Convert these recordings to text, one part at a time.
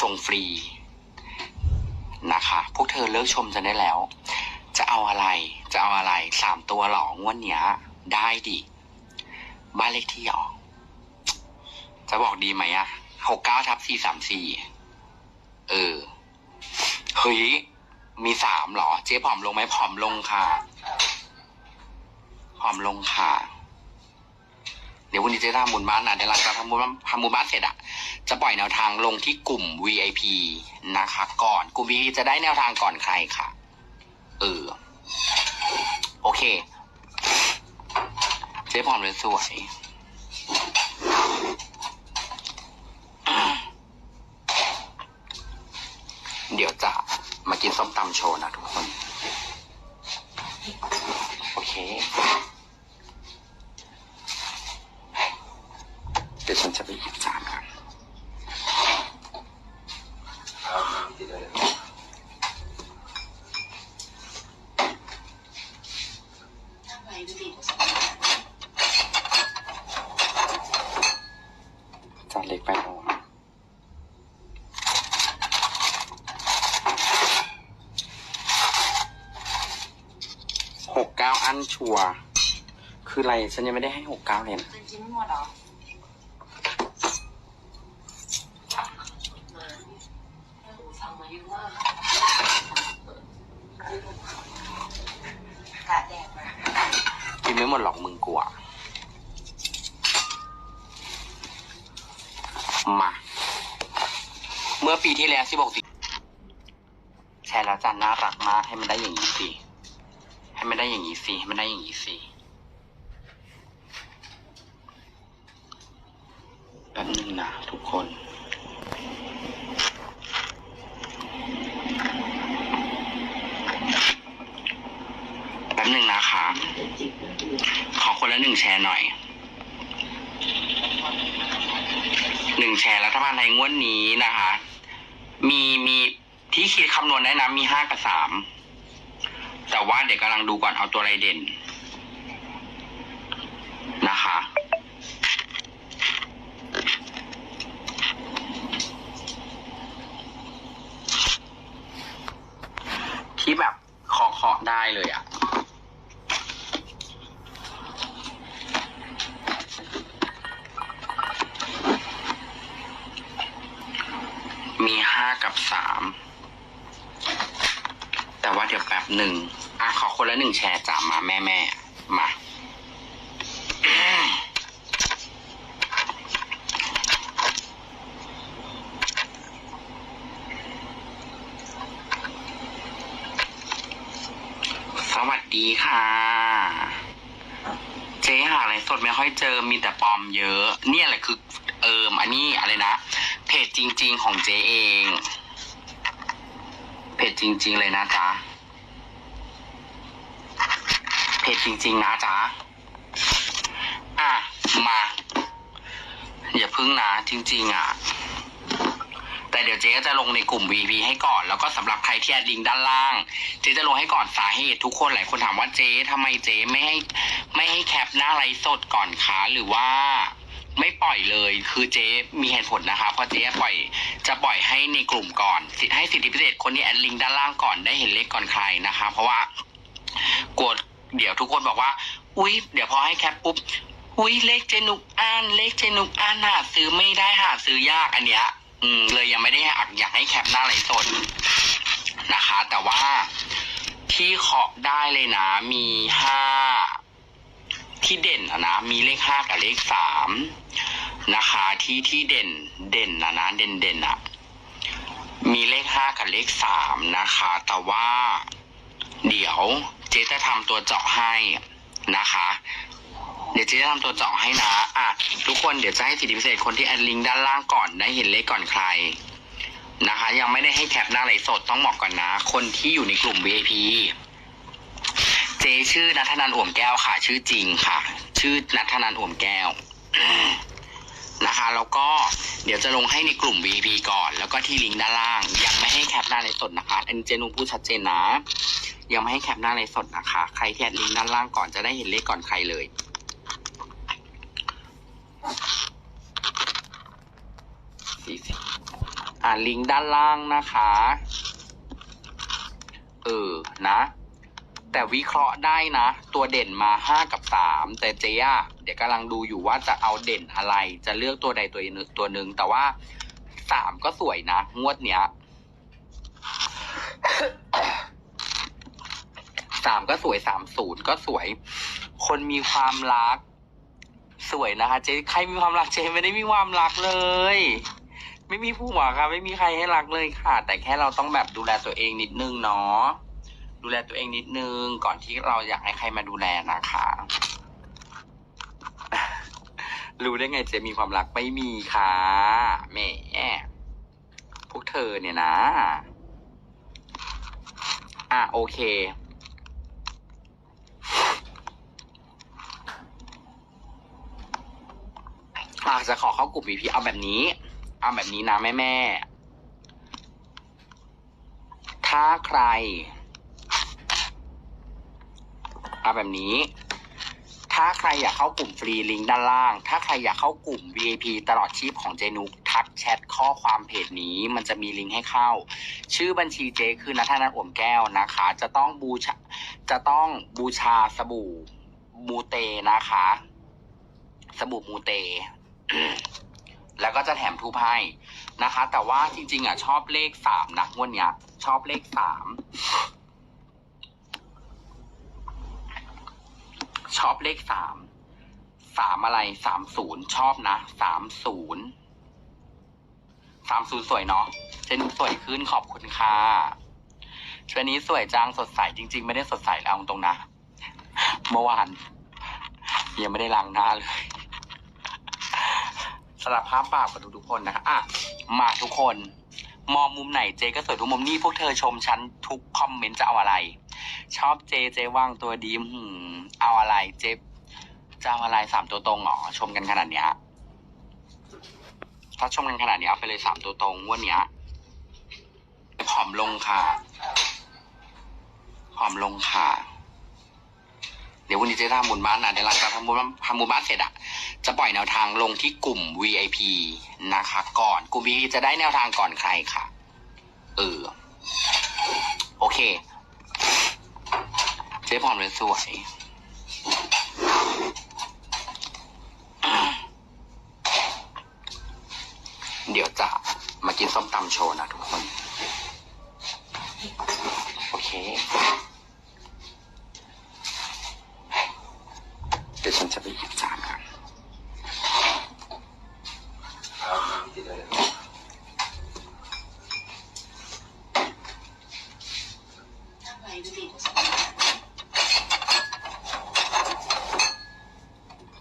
ส่งฟรีนะคะ พวกเธอเลิกชมจะได้แล้ว จะเอาอะไร จะเอาอะไร สามตัวหรองวันเนี้ย ได้ดิ บ้านเลขที่หรอจะบอกดีไหมอะหกเก้าทับสี่สามสี่ เออ เฮ้ย มีสามหรอ เจ๊ผอมลงไหมผอมลงค่ะ ผอมลงค่ะ เดี๋ยววันนี้เจ๊ทำบุญบ้านนะเดี๋ยวหลังจากทำบุญบ้านทำบุญบ้านเสร็จอะจะปล่อยแนวทางลงที่กลุ่ม VIP นะคะ ก่อนกลุ่ม VIP จะได้แนวทางก่อนใครค่ะ เออ โอเค เจ๊ผอมเลยสวยเดี๋ยวจะมากินส้มตำโชว์นะทุกคน โอเค ฉันจะไปหยิบจานกันจานเล็กไปหรอหกเก้าอันชัวร์คืออะไร ฉันยังไม่ได้ให้หกเก้าเลยนะจะกินไม่หมดเหรอมาโอ้โหสั่งมาเยอะมา กกาดแดดมากินไม่หมดหรอกมึงกลัว มา เมื่อปีที่แล้วที่บอกสิแชร์แล้วจันน่ารักมากให้มันได้อย่างนี้สิ ให้มันได้อย่างนี้สิ ให้มันได้อย่างนี้สิแป๊บนึงนะทุกคน แป๊บนึงนะคะ ขอคน ละหนึ่งแชร์หน่อยหนึ่งแชร์รัฐบาลไทยงวดนี้นะคะ มีมีที่คิดคำนวณได้นะมีห้ากับสามแต่ว่าเดี๋ยวกำลังดูก่อนเอาตัวอะไรเด่น นะคะที่แบบเคาะได้เลยอะ กับสามแต่ว่าเดี๋ยวแป๊บหนึ่งอะขอคนละหนึ่งแชร์จามาแม่แม่มาสวัสดีค่ะ เจ๊หาอะไรสดไม่ค่อยเจอมีแต่ปลอมเยอะ เนี่ยแหละคือ เอิมอันนี้อะไรนะ จจริง ๆ ของเจ๊เอง เพจจริง ๆ เลยนะจ๊ะ เพจจริง ๆ นะจ๊ะ อะ มา อย่าพึ่งนะจริง ๆ อะ แต่เดี๋ยวเจ๊ก็จะลงในกลุ่ม VP ให้ก่อน แล้วก็สำหรับใครที่แอดลิงก์ด้านล่าง เจ๊จะลงให้ก่อนสาเหตุ ทุกคนหลายคนถามว่าเจ๊ทำไมเจ๊ไม่ให้ ไม่ให้แคปหน้าไลฟ์สดก่อนคะหรือว่า ไม่ปล่อยเลย คือเจ๊มีเหตุผลนะคะเพราะเจ๊ปล่อยจะปล่อยให้ในกลุ่มก่อนสิทธิ์ให้สิทธิพิเศษคนที่แอดลิงก์ด้านล่างก่อนได้เห็นเลขก่อนใครนะคะ เพราะว่ากดเดี๋ยวทุกคนบอกว่า อุ๊ย เดี๋ยวพอให้แคปปุ๊บอุ๊ยเลขเจนุกอ่านเลขเจนุกอ่านหาซื้อไม่ได้หาซื้อยากอันเนี้ยอืมเลยยังไม่ได้อยากอยากให้แคปหน้าไลฟ์สดนะคะ แต่ว่าที่เคาะได้เลยนะมีห้า ที่เด่นอะนะ มีเลขห้ากับเลขสามนะคะที่ที่เด่นเด่นนะนะเด่นเด่นอะมีเลขห้ากับเลขสามนะคะ แต่ว่า เดี๋ยวเจ๊จะทำตัวเจาะให้นะคะ เดี๋ยวเจ๊จะทำตัวเจาะให้นะอะทุกคนเดี๋ยวจะให้สิทธิพิเศษคนที่แอดลิงก์ด้านล่างก่อนได้เห็นเลขก่อนใครนะคะ ยังไม่ได้ให้แคปหน้าไหลสดต้องบอกก่อนนะ คนที่อยู่ในกลุ่ม VIP จชื่อนัทนันอ่วมแก้วค่ะ ชื่อจริงค่ะ ชื่อนัทนันอ่วมแก้วนะคะ แล้วก็เดี๋ยวจะลงให้ในกลุ่ม VIP ก่อน แล้วก็ที่ลิงก์ด้านล่าง ยังไม่ให้แคปหน้าไลฟ์สดนะคะอันเจนุพูดชัดเจนนะ ยังไม่ให้แคปหน้าไลฟ์สดนะคะ ใครที่แอดลิงก์ด้านล่างก่อนจะได้เห็นเลขก่อนใครเลยอ่าลิงก์ด้านล่างนะคะ เออ นะ แต่วิเคราะห์ได้นะ ตัวเด่นมาห้ากับสามแต่เจ๊อะเดี๋ยวกำลังดูอยู่ว่าจะเอาเด่นอะไร จะเลือกตัวใดตัวหนึ่งตัวหนึ่งแต่ว่าสามก็สวยนะ งวดเนี้ยสามก็สวยสามศูนย์ก็สวย คนมีความรัก สวยนะคะ เจ๊ใครมีความรักเจ๊ไม่ได้มีความรักเลย ไม่มีผู้หวังค่ะ ไม่มีใครให้รักเลยค่ะ แต่แค่เราต้องแบบดูแลตัวเองนิดนึงเนาะ ดูแลตัวเองนิดนึงก่อนที่เราอยากให้ใครมาดูแลนะคะ รู้ได้ไงเจมีความรักไม่มีค่ะแหม่พวกเธอเนี่ยนะ อะโอเคอาจจะขอเข้ากลุ่ม VP เอาแบบนี้ เอาแบบนี้นะแม่แม่ ถ้าใคร เอาแบบนี้ ถ้าใครอยากเข้ากลุ่มฟรีลิงก์ด้านล่าง ถ้าใครอยากเข้ากลุ่ม VIP ตลอดชีพของเจนุกทักแชทข้อความเพจนี้มันจะมีลิงก์ให้เข้า ชื่อบัญชีเจคือนัทนันอ่วมแก้วนะคะ จะต้องบูชาจะต้องบูชาสบู่มูเตนะคะ สบู่มูเตแล้วก็จะแถมทูปให้นะคะ แต่ว่าจริง ๆ อะ ชอบเลขสามนะงวดเนี้ย ชอบเลขสาม ชอบเลขสามสามอะไรสามศูนย์ชอบนะสามศูนย์สามศูนย์สวยเนาะเจนุกสวยขึ้นขอบคุณค่ะช่วงนี้สวยจังสดใสจริง ๆ ไม่ได้สดใสแล้วตรงนะ เมื่อวานยังไม่ได้ล้างหน้าเลยสลับภาพปากกับทุกคนนะคะอะมาทุกคน มองมุมไหนเจก็สวยทุกมุมนี่พวกเธอชมฉันทุกคอมเมนต์จะเอาอะไร ชอบเจเจว่างตัวดีหืม เอาอะไรเจ๊จะเอาอะไรสามตัวตรงเหรอชมกันขนาดเนี้ยถ้าชมกันขนาดเนี้ยเอาไปเลยสามตัวตรงวันเนี้ยผอมลงค่ะผอมลงค่ะ เดี๋ยววันนี้เจะทำบุญบ้านนะเดี๋ยวหลังจากทำบุญบ้านทำบุญบ้านเสร็จอะจะปล่อยแนวทางลงที่กลุ่ม VIP นะคะ ก่อนกลุ่ม VIP จะได้แนวทางก่อนใครค่ะ เออ โอเค เจ๊ผอมเลยสวย เดี๋ยวจะมา กินส้มตำโชว์นะทุกคน โอเคเดี๋ยวฉันจะไปหยิบจานกัน ทำไมดูดิ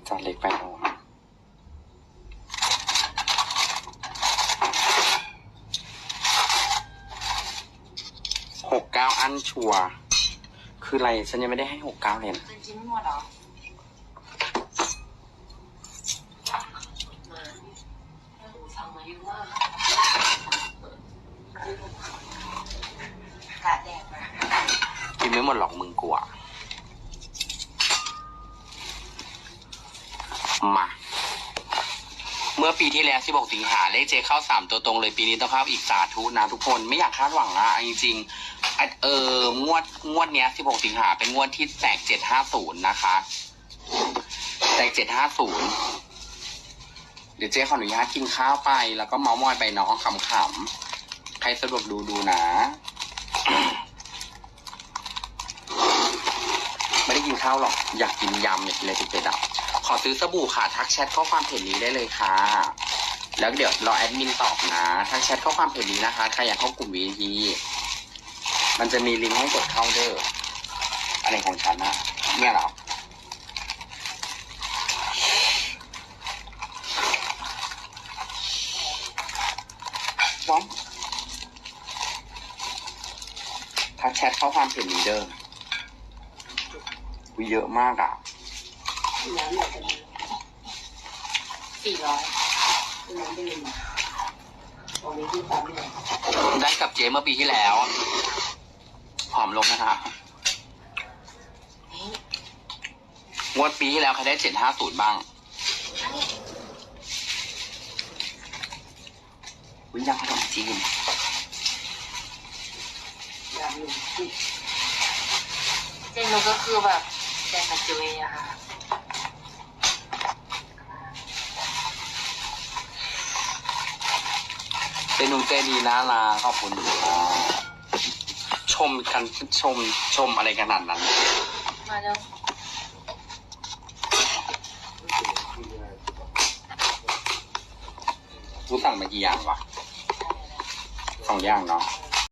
จานเล็กไปหน่อยห กเก้าอันชัวร์คืออะไร ฉันยังไม่ได้ให้หกเก้าเลยนะเป็นชิ้นหมดเหรอมาแม่หนูสั่งมาเยอะมากกะแดดมากินไม่หมดหรอกมึงกลัว มา เมื่อปีที่แล้ว16สิงหาเลขเจเข้า 3 ตัวตรงเลยปีนี้ต้องเข้าอีกสาธุนะทุกคน ไม่อยากคาดหวังอะจริงๆ อะเอองวดงวดเนี้ย 16 สิงหาเป็นงวดที่แตก 750 นะคะ แตก 750 เดี๋ยวเจ๊ขออนุญาตกินข้าวไป แล้วก็เมาส์มอยไปเน้องขำๆ ใครสะดวกดูดูนะ ไม่ได้กินข้าวหรอก อยากกินยำอยากกินอะไรเป็ดๆอะขอซื้อสบู่ค่ะ ทักแชทข้อความเพจนี้ได้เลยค่ะ แล้วเดี๋ยวรอแอดมินตอบนะ ทักแชทข้อความเพจนี้นะคะ ใครอยากเข้ากลุ่ม VIP มันจะมีลิงก์ให้กดเข้าเด้ออะไรของฉันนะเนี่ยเหรอว้องทักแชทข้อความเพจนี้เด้ออุ๊ยเยอะมากอะน้ำหนักสี่ร้อยน้ำดื่มตรงนี้ที่ปั๊มเลยได้กับเจเมื่อปีที่แล้วผ อมลงนะคะงวดปีที่แล้วใครได้เจ็ดห้าศูนย์บ้างวิญญาณขนมจีนอยากรู้ที่เจนนูก็คือแบบแดนมาจุยอะค่ะเป็นหนุ่มใจดีน่ารักขอบคุณครับช มกันชมชมอะไรขนาดนั้น มาแล้วรู้สั่งมากี่อย่างวะสองอย่างเนาะเอ